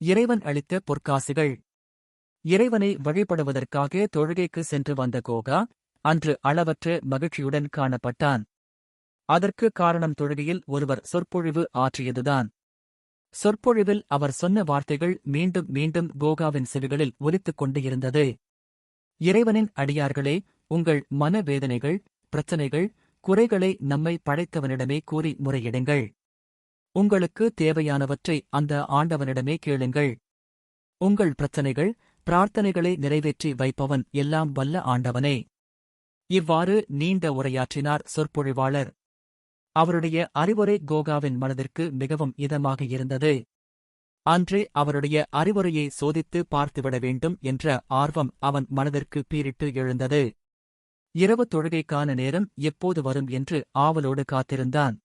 இறைவன் அளித்த பொற்காசுகள். இறைவனை வழிபடுவதற்காக தொழுகைக்கு சென்று வந்த கோகா அன்று அளவற்ற மகிழ்ச்சியுடன் காணப்பட்டான். அதற்கு காரணம் தொழுகையில் ஒருவர் சொற்பொழிவு ஆற்றியதுதான். சொற்பொழிவில் அவர் சொன்ன வார்த்தைகள் மீண்டும் மீண்டும் கோகாவின் செவிகளில் ஒலித்துக் கொண்டு இருந்தது இறைவனின் அடியார்களே உங்கள் மனவேதனைகள் பிரச்சனைகள் குறைகளை நம்மை படைத்தவனிடமே கூறி முறையிடுங்கள். உங்களுக்கு தேவையானவற்றை அந்த ஆண்டவனிடமே கேளுங்கள். உங்கள் பிரச்சனைகள் பிரார்த்தனைகளை நிறைவேற்றி வைப்பவன் எல்லாம் வல்ல ஆண்டவனே. இவ்வாறு நீண்ட உரையாற்றினார் சொற்பொழிவாளர். அவருடைய அறிவுரை கோகாவின் மனதிற்கு மிகவும் இதமாக இருந்தது. அன்றே அவருடைய அறிவுரையை சோதித்து பார்த்துவிட வேண்டும் என்ற ஆர்வம் அவன் மனதிற்கு பீரிட்டு எழுந்தது. இரவு தொழுகைக்கான நேரம் எப்போது வரும் என்று ஆவலோடு காத்திருந்தான்.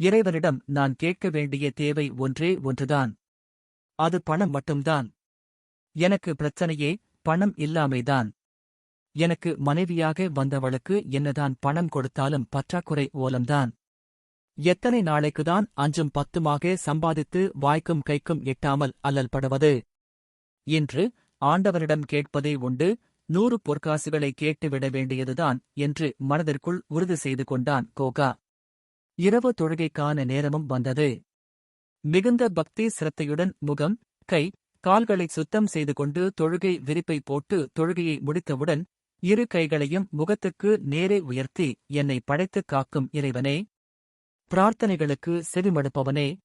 இறைவனிடம் நான் கேட்க வேண்டிய தேவை ஒன்றே ஒன்றுதான். அது பணம் மட்டும்தான். எனக்கு பிரச்சனையே பணம் இல்லாமைதான். எனக்கு மனைவியாக வந்தவளுக்கு என்னதான் பணம் கொடுத்தாலும் பற்றாக்குறை ஓலம்தான். எத்தனை நாளைக்குதான் அஞ்சும் பத்துமாக சம்பாதித்து வாய்க்கும் கைக்கும் எட்டாமல் அல்லல்படுவது? இன்று ஆண்டவரிடம் கேட்பதே உண்டு நூறு பொற்காசுகளை கேட்டுவிட வேண்டியதுதான் என்று மனதிற்குள் உறுதி செய்து கொண்டான் கோகா. இரவு தொழுகைக்கான நேரமும் வந்தது. மிகுந்த பக்தி சிரத்தையுடன் முகம் கை கால்களை சுத்தம் செய்து கொண்டு தொழுகை விரிப்பை போட்டு தொழுகையை முடித்தவுடன் இரு கைகளையும் முகத்துக்கு நேரே உயர்த்தி என்னை படைத்துக் காக்கும் இறைவனே. பிரார்த்தனைகளுக்கு செவிமடுப்பவனே.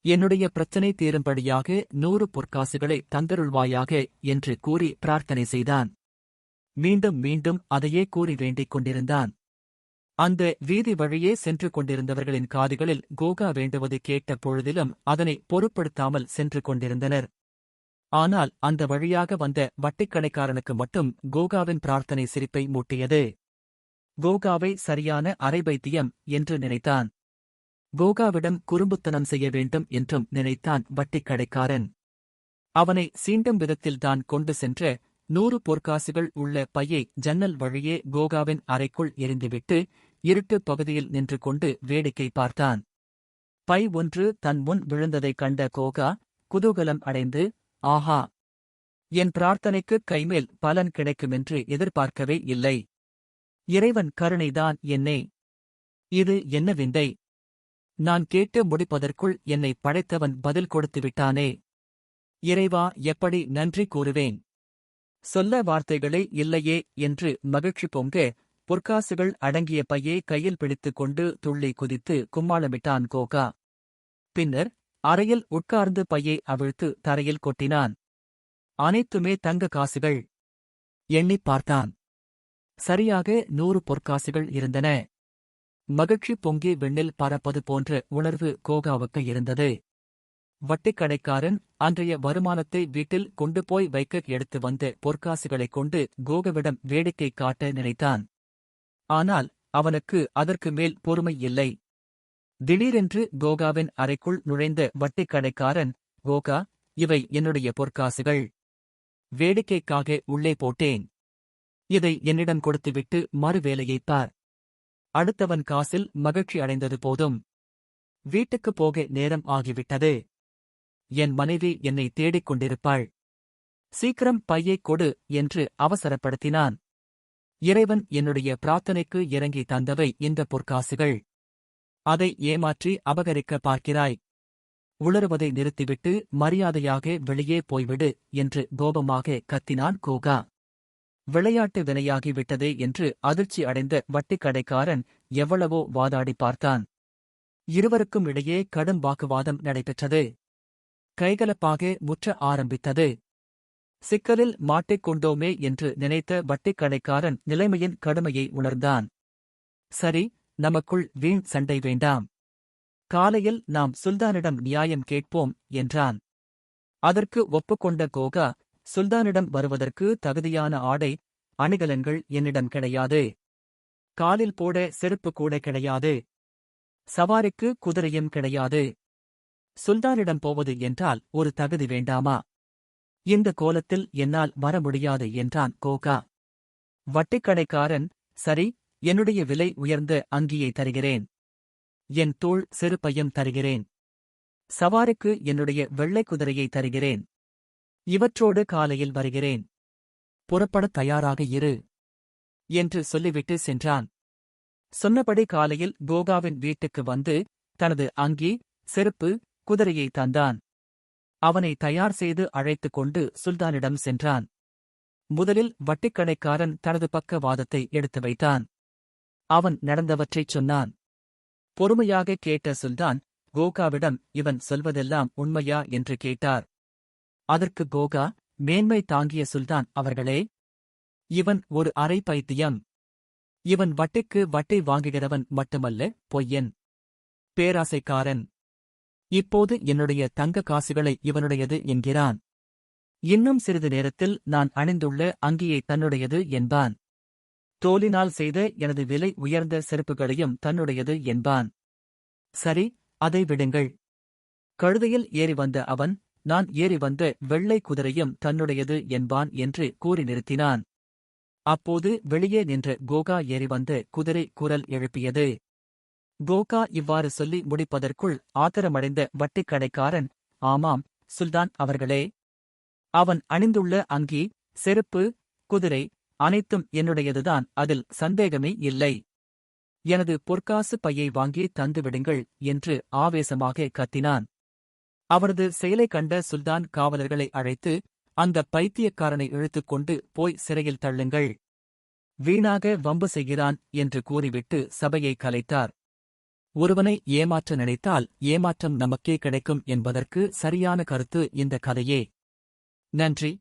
என்னுடைய பிரச்சனை தீரும்படியாக நூறு பொற்காசுகளை தந்தருள்வாயாக என்று கூறி பிரார்த்தனை செய்தான். மீண்டும் மீண்டும் அதையே கூறி வேண்டிக் கொண்டிருந்தான். அந்த வீதி வழியே சென்று கொண்டிருந்தவர்களின் காதுகளில் கோகா வேண்டுவது கேட்ட பொழுதிலும் அதனை பொருட்படுத்தாமல் சென்று கொண்டிருந்தனர். ஆனால் அந்த வழியாக வந்த வட்டிக்கடைக்காரனுக்கு மட்டும் கோகாவின் பிரார்த்தனை சிரிப்பை மூட்டியது. கோகாவை சரியான அரைபைத்தியம் என்று நினைத்தான். கோகாவிடம் குறும்புத்தனம் செய்ய வேண்டும் என்றும் நினைத்தான் வட்டிக்கடைக்காரன். அவனை சீண்டும் விதத்தில்தான் கொண்டு சென்ற நூறு பொற்காசுகள் உள்ள பையை ஜன்னல் வழியே கோகாவின் அறைக்குள் எரிந்துவிட்டு இருட்டுப் பகுதியில் நின்று கொண்டு வேடிக்கை பார்த்தான். பை ஒன்று தன் முன் விழுந்ததைக் கண்ட கோகா குதூகலம் அடைந்து ஆஹா! என் பிரார்த்தனைக்கு கைமேல் பலன் கிடைக்குமென்று எதிர்பார்க்கவே இல்லை. இறைவன் கருணைதான் என்னே. இது என்ன விந்தை நான் கேட்டு முடிப்பதற்குள் என்னை படைத்தவன் பதில் கொடுத்து விட்டானே. இறைவா எப்படி நன்றி கூறுவேன்? சொல்ல வார்த்தைகளே இல்லையே என்று மகிழ்ச்சி பொங்க பொற்காசுகள் அடங்கிய பையை கையில் பிடித்துக் கொண்டு துள்ளி குதித்து கும்மாளமிட்டான் கோகா. பின்னர் அறையில் உட்கார்ந்து பையை அவிழ்த்து தரையில் கொட்டினான். அனைத்துமே தங்க காசுகள். எண்ணிப் பார்த்தான். சரியாக நூறு பொற்காசுகள் இருந்தன. மகிழ்ச்சி பொங்கி விண்ணில் பறப்பது போன்ற உணர்வு கோகாவுக்கு இருந்தது. வட்டிக்கடைக்காரன் அன்றைய வருமானத்தை வீட்டில் கொண்டு போய் வைக்க எடுத்து வந்த பொற்காசுகளைக் கொண்டு கோகவிடம் வேடிக்கை காட்ட நினைத்தான். ஆனால் அவனுக்கு அதற்கு மேல் பொறுமை இல்லை. திடீரென்று கோகாவின் அறைக்குள் நுழைந்த வட்டிக்கடைக்காரன் கோகா இவை என்னுடைய பொற்காசுகள். வேடிக்கைக்காக உள்ளே போட்டேன். இதை என்னிடம் கொடுத்துவிட்டு மறுவேலையைப் பார். அடுத்தவன் காசில் மகிழ்ச்சி அடைந்தது போதும். வீட்டுக்குப் போக நேரம் ஆகிவிட்டது. என் மனைவி என்னை தேடிக் கொண்டிருப்பாள். சீக்கிரம் பையைக் கொடு என்று அவசரப்படுத்தினான். இறைவன் என்னுடைய பிரார்த்தனைக்கு இறங்கி தந்தவை இந்த பொற்காசுகள். அதை ஏமாற்றி அபகரிக்க பார்க்கிறாய். உளறுவதை நிறுத்திவிட்டு மரியாதையாக வெளியே போய்விடு என்று கோபமாக கத்தினான் கோகா. விளையாட்டு வினையாகிவிட்டதே என்று அதிர்ச்சி அடைந்த வட்டிக்கடைக்காரன் எவ்வளவோ வாதாடி பார்த்தான். இருவருக்கும் இடையே கடும் வாக்குவாதம் நடைபெற்றது. கைகலப்பாக முற்ற ஆரம்பித்தது. சிக்கலில் மாட்டிக்கொண்டோமே என்று நினைத்த வட்டிக்கடைக்காரன் நிலைமையின் கடுமையை உணர்ந்தான். சரி நமக்குள் வீண் சண்டை வேண்டாம். காலையில் நாம் சுல்தானிடம் நியாயம் கேட்போம் என்றான். அதற்கு ஒப்புக்கொண்ட கோகா சுல்தானிடம் வருவதற்கு தகுதியான ஆடை அணிகலன்கள் என்னிடம் கிடையாது. காலில் போட செருப்பு கூட கிடையாது. சவாரிக்கு குதிரையும் கிடையாது. சுல்தானிடம் போவது என்றால் ஒரு தகுதி வேண்டாமா? இந்த கோலத்தில் என்னால் வர முடியாது என்றான் கோகா. வட்டிக்கடைக்காரன் சரி என்னுடைய விலை உயர்ந்த அங்கியை தருகிறேன். என் தோள் செருப்பையும் தருகிறேன். சவாரிக்கு என்னுடைய வெள்ளை குதிரையை தருகிறேன். இவற்றோடு காலையில் வருகிறேன். புறப்படத் தயாராக இரு. என்று சொல்லிவிட்டு சென்றான். சொன்னபடி காலையில் கோகாவின் வீட்டுக்கு வந்து தனது அங்கி செருப்பு குதிரையை தந்தான். அவனை தயார் செய்து அழைத்துக் கொண்டு சுல்தானிடம் சென்றான். முதலில் வட்டிக்கடைக்காரன் தனது பக்க வாதத்தை எடுத்து வைத்தான். அவன் நடந்தவற்றைச் சொன்னான். பொறுமையாக கேட்ட சுல்தான் கோகாவிடம் இவன் சொல்வதெல்லாம் உண்மையா? என்று கேட்டார். அதற்கு கோகா மேன்மை தாங்கிய சுல்தான் அவர்களே. இவன் ஒரு அரை பைத்தியம். இவன் வட்டிக்கு வட்டை வாங்குகிறவன் மட்டுமல்ல பொய்யன். பேராசைக்காரன். இப்போது என்னுடைய தங்க காசுகளை இவனுடையது என்கிறான். இன்னும் சிறிது நேரத்தில் நான் அணிந்துள்ள அங்கியை தன்னுடையது என்பான். தோலினால் செய்த எனது விலை உயர்ந்த செருப்புகளையும் தன்னுடையது என்பான். சரி அதை விடுங்கள். கழுதையில் ஏறி வந்த அவன் நான் ஏறி வந்த வெள்ளை குதிரையும் தன்னுடையது என்பான் என்று கூறி நிறுத்தினான். அப்போது வெளியே நின்ற கோகா ஏறி வந்த குதிரை குரல் எழுப்பியது. கோகா இவ்வாறு சொல்லி முடிப்பதற்குள் ஆத்திரமடைந்த வட்டிக்கடைக்காரன் ஆமாம் சுல்தான் அவர்களே. அவன் அணிந்துள்ள அங்கி செருப்பு குதிரை அனைத்தும் என்னுடையதுதான் அதில் சந்தேகமே இல்லை. எனது பொற்காசு பையை வாங்கி தந்துவிடுங்கள் என்று ஆவேசமாக கத்தினான். அவரது செயலை கண்ட சுல்தான் காவலர்களை அழைத்து அந்த பைத்தியக்காரனை இழுத்துக் கொண்டு போய் சிறையில் தள்ளுங்கள். வீணாக வம்பு செய்கிறான் என்று கூறிவிட்டு சபையை கலைத்தார். ஒருவனை ஏமாற்ற நினைத்தால் ஏமாற்றம் நமக்கே கிடைக்கும் என்பதற்கு சரியான கருத்து இந்த கதையே. நன்றி.